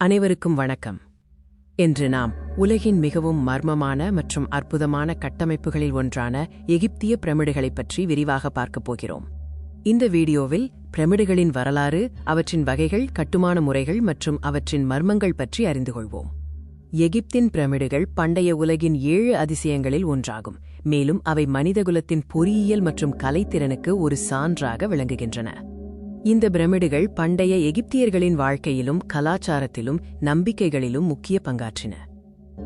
அனைவருக்கும் வணக்கம். இன்று நாம் உலகின் மிகவும் மர்மமான மற்றும் அற்புதமான கட்டமைப்புகளில் ஒன்றான எகிப்திய பிரமிடுகளைப் பற்றி விரிவாக பார்க்கப் போகிறோம். இந்த வீடியோவில் பிரமிடுகளின் வரலாறு அவற்றின் வகைகள் கட்டுமான முறைகள் மற்றும் அவற்றின் மர்மங்கள் பற்றி அறிந்து கொள்வோம். எகிப்தின் பிரமிடுகள் பண்டைய உலகின் ஏழு அதிசயங்களில் ஒன்றாகும். மேலும் அவை மனிதகுலத்தின் பொறியியல் மற்றும் கலைத்திறனுக்கு ஒரு சான்றாக விளங்குகின்றன. இந்த பிரமிடுகள் பண்டைய எகிப்தியர்களின் வாழ்க்கையிலும் கலாச்சாரத்திலும் நம்பிக்கைகளிலும் முக்கிய பங்காற்றின.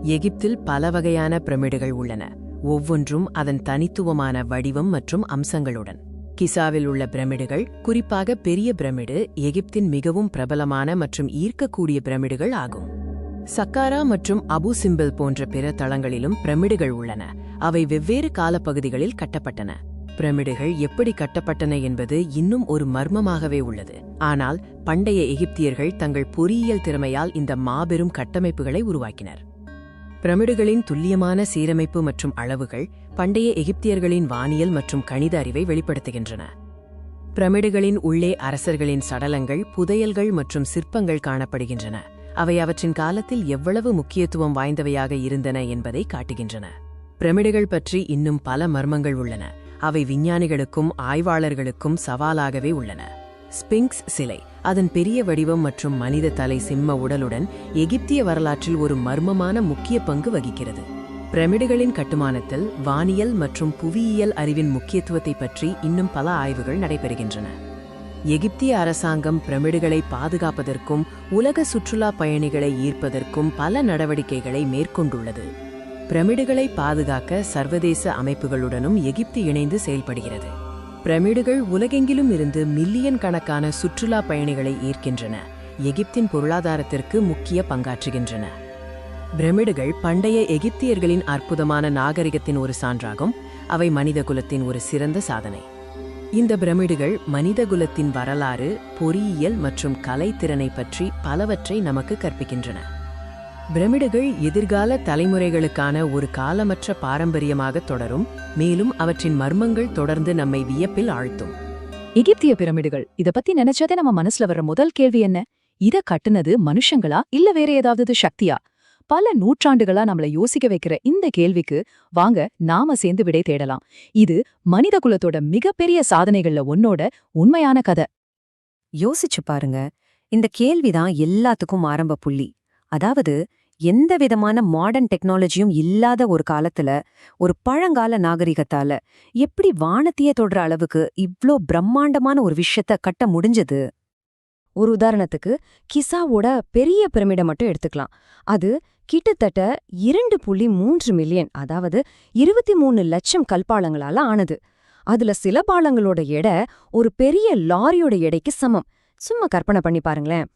எகிப்தில் பல வகையான பிரமிடுகள் உள்ளன. ஒவ்வொன்றும் அதன் தனித்துவமான வடிவம் மற்றும் அம்சங்களுடன். கிசாவில் உள்ள பிரமிடுகள் குறிப்பாக பெரிய பிரமிடு எகிப்தின் மிகவும் பிரபலமான மற்றும் ஈர்க்கக்கூடிய பிரமிடுகள் ஆகும். சக்காரா மற்றும் அபு சிம்பிள் போன்ற பிற தளங்களிலும் பிரமிடுகள் உள்ளன. அவை வெவ்வேறு காலப்பகுதிகளில் கட்டப்பட்டன. பிரமிடுகள் எப்படி கட்டப்பட்டன என்பது இன்னும் ஒரு மர்மமாகவே உள்ளது. ஆனால் பண்டைய எகிப்தியர்கள் தங்கள் பொறியியல் திறமையால் இந்த மாபெரும் கட்டமைப்புகளை உருவாக்கினர். பிரமிடுகளின் துல்லியமான சீரமைப்பு மற்றும் அளவுகள் பண்டைய எகிப்தியர்களின் வானியல் மற்றும் கணித அறிவை வெளிப்படுத்துகின்றன. பிரமிடுகளின் உள்ளே அரசர்களின் சடலங்கள் புதையல்கள் மற்றும் சிற்பங்கள் காணப்படுகின்றன. அவை அவற்றின் காலத்தில் எவ்வளவு முக்கியத்துவம் வாய்ந்தவையாக இருந்தன என்பதை காட்டுகின்றன. பிரமிடுகள் பற்றி இன்னும் பல மர்மங்கள் உள்ளன. அவை விஞ்ஞானிகளுக்கும் ஆய்வாளர்களுக்கும் சவாலாகவே உள்ளன. ஸ்பிங்க்ஸ் சிலை அதன் பெரிய வடிவம் மற்றும் மனித தலை சிம்ம உடலுடன் எகிப்திய வரலாற்றில் ஒரு மர்மமான முக்கிய பங்கு வகிக்கிறது. பிரமிடுகளின் கட்டுமானத்தில் வானியல் மற்றும் புவியியல் அறிவின் முக்கியத்துவத்தை பற்றி இன்னும் பல ஆய்வுகள் நடைபெறுகின்றன. எகிப்திய அரசாங்கம் பிரமிடுகளை பாதுகாப்பதற்கும் உலக சுற்றுலா பயணிகளை ஈர்ப்பதற்கும் பல நடவடிக்கைகளை மேற்கொண்டுள்ளது. பிரமிடுகளை பாதுகாக்க சர்வதேச அமைப்புகளுடனும் எகிப்து இணைந்து செயல்படுகிறது. பிரமிடுகள் உலகெங்கிலும் இருந்து மில்லியன் கணக்கான சுற்றுலா பயணிகளை ஈர்க்கின்றன. எகிப்தின் பொருளாதாரத்திற்கு முக்கிய பங்காற்றுகின்றன. பிரமிடுகள் பண்டைய எகிப்தியர்களின் அற்புதமான நாகரிகத்தின் ஒரு சான்றாகும். அவை மனிதகுலத்தின் ஒரு சிறந்த சாதனை. இந்த பிரமிடுகள் மனிதகுலத்தின் வரலாறு பொறியியல் மற்றும் கலைத்திறனை பற்றி பலவற்றை நமக்கு கற்பிக்கின்றன. பிரமிடுகள் எதிர்கால தலைமுறைகளுக்கான ஒரு காலமற்ற பாரம்பரியமாக தொடரும் மேலும் அவற்றின் மர்மங்கள் தொடர்ந்து நம்மை வியப்பில் ஆழ்த்தும். எகிப்திய பிரமிடுகள் இத பத்தி நினைச்சதே நம்ம மனசுல வர்ற முதல் கேள்வி என்ன? இத கட்டுனது மனுஷங்களா? இல்ல வேற ஏதாவது சக்தியா? பல நூற்றாண்டுகளா நம்மள யோசிக்க வைக்கிற இந்த கேள்விக்கு வாங்க நாம சேர்ந்து விடை தேடலாம். இது மனித குலத்தோட மிகப்பெரிய சாதனைகள்ல ஒன்னோட உண்மையான கதை. யோசிச்சு பாருங்க. இந்த கேள்விதான் எல்லாத்துக்கும் ஆரம்ப புள்ளி. அதாவது எந்த விதமான மாடர்ன் டெக்னாலஜியும் இல்லாத ஒரு காலத்துல ஒரு பழங்கால நாகரிகத்தால எப்படி வானத்திய தொடுற அளவுக்கு இவ்ளோ பிரம்மாண்டமான ஒரு விஷயத்த கட்ட முடிஞ்சது? ஒரு உதாரணத்துக்கு கிசாவோட பெரிய பிரமிடை மட்டும் எடுத்துக்கலாம். அது கிட்டத்தட்ட இரண்டு புள்ளி மூன்று மில்லியன் அதாவது இருபத்தி மூணு லட்சம் கல்பாளங்களால ஆனது. அதுல சில பாலங்களோட எடை ஒரு பெரிய லாரியோட எடைக்கு சமம். சும்மா கற்பனை பண்ணி பாருங்களேன்.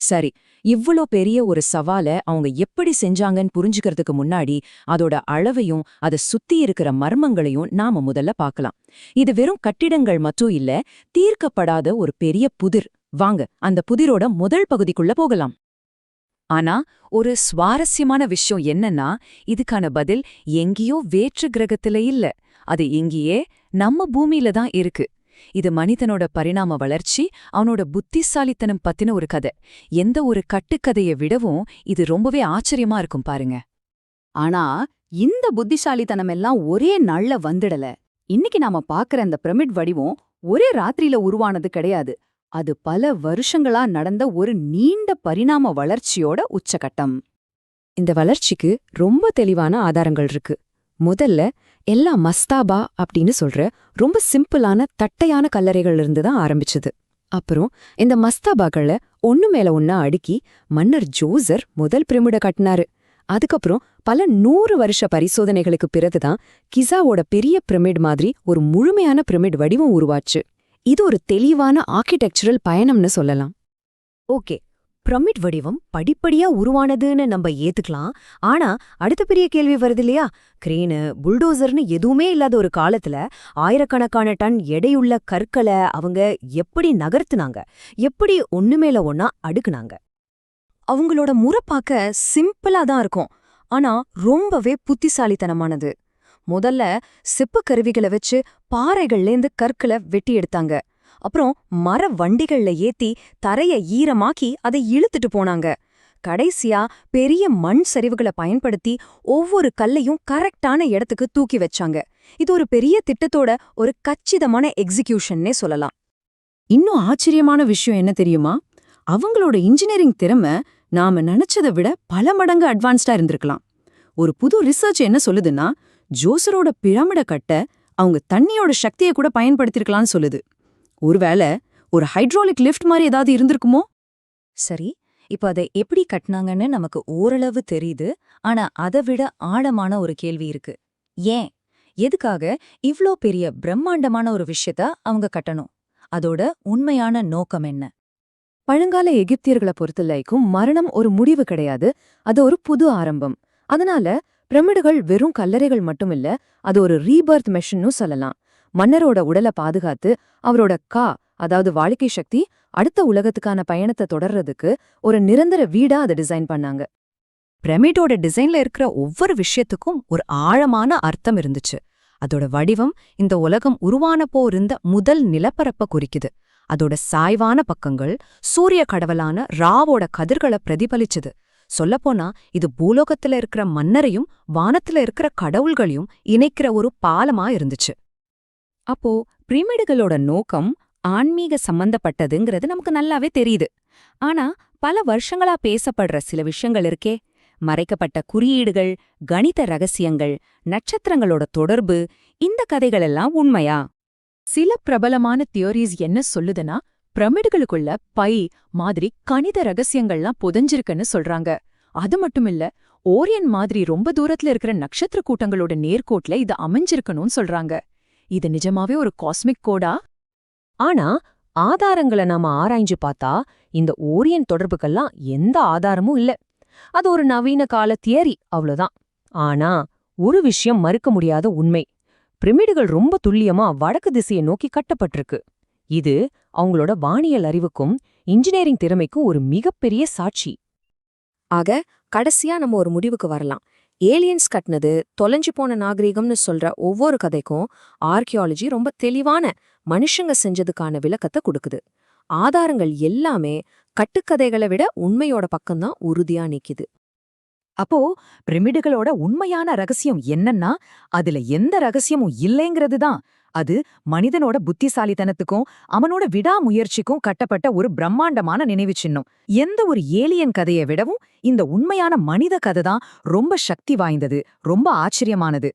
சரி இவ்ளோ பெரிய ஒரு சவால அவங்க எப்படி செஞ்சாங்கன்னு புரிஞ்சுக்கிறதுக்கு முன்னாடி அதோட அளவையும் அதை சுத்தி இருக்கிற மர்மங்களையும் நாம முதல்ல பார்க்கலாம். இது வெறும் கட்டிடங்கள் மட்டும் இல்ல தீர்க்கப்படாத ஒரு பெரிய புதிர். வாங்க அந்த புதிரோட முதல் பகுதிக்குள்ள போகலாம். ஆனா ஒரு சுவாரஸ்யமான விஷயம் என்னன்னா இதுக்கான பதில் எங்கேயோ வேற்று கிரகத்துல இல்ல. அது இங்கேயே நம்ம பூமியில தான் இருக்கு. இது மனிதனோட பரிணாம வளர்ச்சி அவனோட புத்திசாலித்தனம் பத்தின ஒரு கதை. எந்த ஒரு கட்டுக்கதையை விடவும் இது ரொம்பவே ஆச்சரியமா இருக்கும் பாருங்க. ஆனா இந்த புத்திசாலித்தனம் எல்லாம் ஒரே நாள்ல வந்துடல. இன்னைக்கு நாம பாக்குற அந்த பிரமிட் வடிவம் ஒரே ராத்திரியில உருவானது கிடையாது. அது பல வருஷங்களா நடந்த ஒரு நீண்ட பரிணாம வளர்ச்சியோட உச்சகட்டம். இந்த வளர்ச்சிக்கு ரொம்ப தெளிவான ஆதாரங்கள் இருக்கு. முதல்ல எல்லா மஸ்தாபா அப்படின்னு சொல்ற ரொம்ப சிம்பிளான தட்டையான கல்லறைகள் இருந்து தான் ஆரம்பிச்சது. அப்புறம் இந்த மஸ்தாபாக்கள ஒன்னு மேல ஒன்னா அடுக்கி மன்னர் ஜோசர் முதல் பிரமிட கட்டினாரு. அதுக்கப்புறம் பல நூறு வருஷ பரிசோதனைகளுக்கு பிறகுதான் கிசாவோட பெரிய பிரமிட் மாதிரி ஒரு முழுமையான பிரமிட் வடிவம் உருவாச்சு. இது ஒரு தெளிவான ஆர்கிடெக்சரல் பயணம்னு சொல்லலாம். ஓகே பிரமிட் வடிவம் படிப்படியா உருவானதுன்னு நம்ம ஏத்துக்கலாம். ஆனா அடுத்த பெரிய கேள்வி வருது இல்லையா? கிரேனு புல்டோசர்னு எதுவுமே இல்லாத ஒரு காலத்துல ஆயிரக்கணக்கான டன் எடையுள்ள கற்களை அவங்க எப்படி நகர்த்துனாங்க? எப்படி ஒண்ணு மேல ஒன்னா அடுக்குனாங்க? அவங்களோட முறை பார்க்க சிம்பிளா தான் இருக்கும். ஆனா ரொம்பவே புத்திசாலித்தனமானது. முதல்ல செப்பு கருவிகளை வச்சு பாறைகள்லேருந்து கற்களை வெட்டி எடுத்தாங்க. அப்புறம் மர வண்டிகள்ல ஏத்தி தரைய ஈரமாக்கி அதை இழுத்துட்டு போனாங்க. கடைசியா பெரிய மண் சரிவுகளை பயன்படுத்தி ஒவ்வொரு கல்லையும் கரெக்டான இடத்துக்கு தூக்கி வச்சாங்க. இது ஒரு பெரிய திட்டத்தோட ஒரு கச்சிதமான எக்ஸிகியூஷன்னே சொல்லலாம். இன்னும் ஆச்சரியமான விஷயம் என்ன தெரியுமா? அவங்களோட இன்ஜினியரிங் திறமை நாம நினைச்சதை விட பல மடங்கு அட்வான்ஸ்டா இருந்திருக்கலாம். ஒரு புது ரிசர்ச் என்ன சொல்லுதுன்னா ஜோசரோட பிராமிட கட்ட அவங்க தண்ணியோட சக்தியை கூட பயன்படுத்திருக்கலாம்னு சொல்லுது. ஒருவேளை ஒரு ஹைட்ராலிக் லிஃப்ட் மாதிரி ஏதாவது இருந்திருக்குமோ? சரி இப்ப அதை எப்படி கட்டினாங்கன்னு நமக்கு ஓரளவு தெரியுது. ஆனா அதை விட ஆழமான ஒரு கேள்வி இருக்கு. ஏன்? எதுக்காக இவ்ளோ பெரிய பிரம்மாண்டமான ஒரு விஷயத்த அவங்க கட்டணும்? அதோட உண்மையான நோக்கம் என்ன? பழங்கால எகிப்தியர்களை பொறுத்தவரைக்கும் மரணம் ஒரு முடிவு கிடையாது. அது ஒரு புது ஆரம்பம். அதனால பிரமிடுகள் வெறும் கல்லறைகள் மட்டும் இல்ல அது ஒரு ரீபர்த் மெஷின்னு சொல்லலாம். மன்னரோட உடலை பாதுகாத்து அவரோட கா அதாவது வாழ்க்கை சக்தி அடுத்த உலகத்துக்கான பயணத்தை தொடர்றதுக்கு ஒரு நிரந்தர வீடா அதை டிசைன் பண்ணாங்க. பிரமிடோட டிசைன்ல இருக்கிற ஒவ்வொரு விஷயத்துக்கும் ஒரு ஆழமான அர்த்தம் இருந்துச்சு. அதோட வடிவம் இந்த உலகம் உருவானப்போ இருந்த முதல் நிலப்பரப்ப குறிக்குது. அதோட சாய்வான பக்கங்கள் சூரிய கடவுளான ராவோட கதிர்களை பிரதிபலிச்சுது. சொல்லப்போனா இது பூலோகத்துல இருக்கிற மன்னரையும் வானத்துல இருக்கிற கடவுள்களையும் இணைக்கிற ஒரு பாலமா இருந்துச்சு. அப்போ பிரமிடுகளோட நோக்கம் ஆன்மீக சம்பந்தப்பட்டதுங்கிறது நமக்கு நல்லாவே தெரியுது. ஆனா பல வருஷங்களா பேசப்படுற சில விஷயங்கள் இருக்கே. மறைக்கப்பட்ட குறியீடுகள் கணித ரகசியங்கள் நட்சத்திரங்களோட தொடர்பு இந்த கதைகளெல்லாம் உண்மையா? சில பிரபலமான தியோரிஸ் என்ன சொல்லுதுன்னா பிரமிடுகளுக்குள்ள பை மாதிரி கணித ரகசியங்கள்லாம் புதஞ்சிருக்குன்னு சொல்றாங்க. அது மட்டும் இல்ல ஓரியன் மாதிரி ரொம்ப தூரத்துல இருக்கிற நட்சத்திர கூட்டங்களோட நேர்கோட்ல இது அமைஞ்சிருக்கணும்னு சொல்றாங்க. இது நிஜமாவே ஒரு காஸ்மிக் கோடா ஆனா ஆதாரங்களை நாம ஆராய்ஞ்சு பார்த்தா இந்த ஓரியன் தொடர்புக்கெல்லாம் எந்த ஆதாரமும் இல்ல. அது ஒரு நவீன கால தியரி அவ்வளோதான் ஆனா ஒரு விஷயம் மறுக்க முடியாத உண்மை. பிரமிடுகள் ரொம்ப துல்லியமா வடக்கு திசையை நோக்கி கட்டப்பட்டிருக்கு. இது அவங்களோட வானியல் அறிவுக்கும் இன்ஜினியரிங் திறமைக்கும் ஒரு மிகப்பெரிய சாட்சி. ஆக கடைசியா நம்ம ஒரு முடிவுக்கு வரலாம். ஏலியன்ஸ் கட்டினது தொலைஞ்சு போன நாகரிகம்னு சொல்ற ஒவ்வொரு கதைக்கும் ஆர்கியாலஜி ரொம்ப தெளிவான மனுஷங்க செஞ்சதுக்கான விளக்கத்தை கொடுக்குது. ஆதாரங்கள் எல்லாமே கட்டுக்கதைகளை விட உண்மையோட பக்கம்தான் உறுதியா நிக்குது. அப்போ பிரமிடுகளோட உண்மையான ரகசியம் என்னன்னா அதுல எந்த ரகசியமும் இல்லைங்கிறது தான் அது மனிதனோட புத்திசாலித்தனத்துக்கும் அவனோட விடாமுயற்சிக்கும் கட்டப்பட்ட ஒரு பிரம்மாண்டமான நினைவு சின்னம். எந்த ஒரு ஏலியன் கதையை விடவும் இந்த உண்மையான மனித கதை தான் ரொம்ப சக்தி வாய்ந்தது ரொம்ப ஆச்சரியமானது.